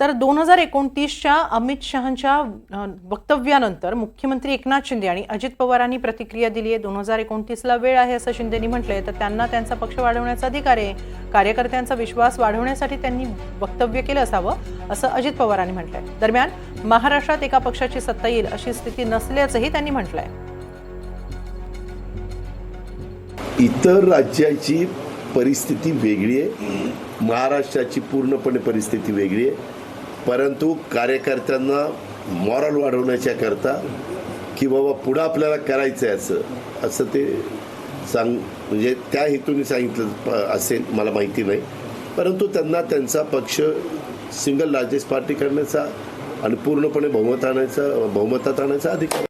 तर दोन हजार एकोणतीसच्या अमित शहांच्या वक्तव्यानंतर मुख्यमंत्री एकनाथ शिंदे आणि अजित पवारांनी प्रतिक्रिया दिली आहे. दोन हजार एकोणतीसला वेळ आहे असं शिंदेनी म्हटलंय. तर त्यांना त्यांचा पक्ष वाढवण्याचा अधिकार आहे. कार्यकर्त्यांचा विश्वास वाढवण्यासाठी त्यांनी वक्तव्य केलं असावं असं अजित पवारांनी म्हटलंय. दरम्यान महाराष्ट्रात एका पक्षाची सत्ता येईल अशी स्थिती नसल्याचंही त्यांनी म्हटलंय. इतर राज्याची परिस्थिती वेगळी आहे. महाराष्ट्राची पूर्णपणे परिस्थिती वेगळी आहे. परंतु कार्यकर्त्यांना मॉरल वाढवण्याच्या करता की बाबा पुढं आपल्याला करायचं आहे असं असं ते सांग म्हणजे त्या हेतूने सांगितलं असेल मला माहिती नाही. परंतु त्यांना त्यांचा पक्ष सिंगल लार्जेस्ट पार्टी करण्याचा आणि पूर्णपणे बहुमत आणायचा बहुमतात आणायचा अधिकार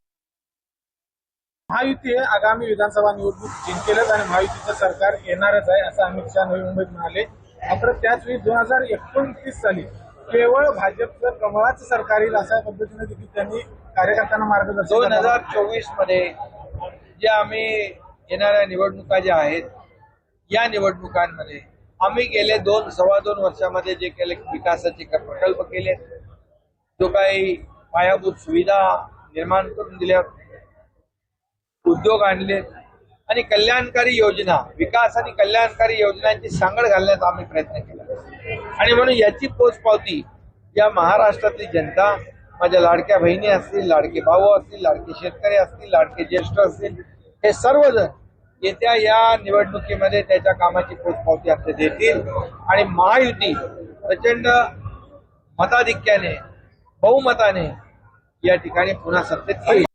महायुती हे आगामी विधानसभा निवडणूक जिंकेलच आणि महायुतीचं सरकार येणारच आहे असं अमित शहा नवी मुंबईत म्हणाले. मात्र त्याच वेळी दोन हजार एकोणतीस साली केवळ भाजपचं कमळाच सरकार येईल अशा पद्धतीने देखील त्यांनी कार्यकर्त्यांना मार्गदर्शन दोन हजार चोवीसमध्ये ज्या आम्ही येणाऱ्या निवडणुका ज्या आहेत या निवडणुकांमध्ये आम्ही गेले दोन सव्वा दोन वर्षामध्ये जे केले विकासाचे प्रकल्प केले जो काही पायाभूत सुविधा निर्माण करून दिल्या उद्योग आणले आणि कल्याणकारी योजना विकास आणि कल्याणकारी योजनांची सांगड घालण्याचा आम्ही प्रयत्न केला. आणि म्हणून याची पोचपावती या महाराष्ट्रातली जनता माझ्या लाडक्या बहिणी असतील लाडके भाऊ असतील लाडके शेतकरी असतील लाडके ज्येष्ठ असतील हे सर्वजण येत्या या निवडणुकीमध्ये त्याच्या कामाची पोचपावती आपले देतील. आणि महायुती प्रचंड मताधिक्याने बहुमताने या ठिकाणी पुन्हा सत्तेत येईल.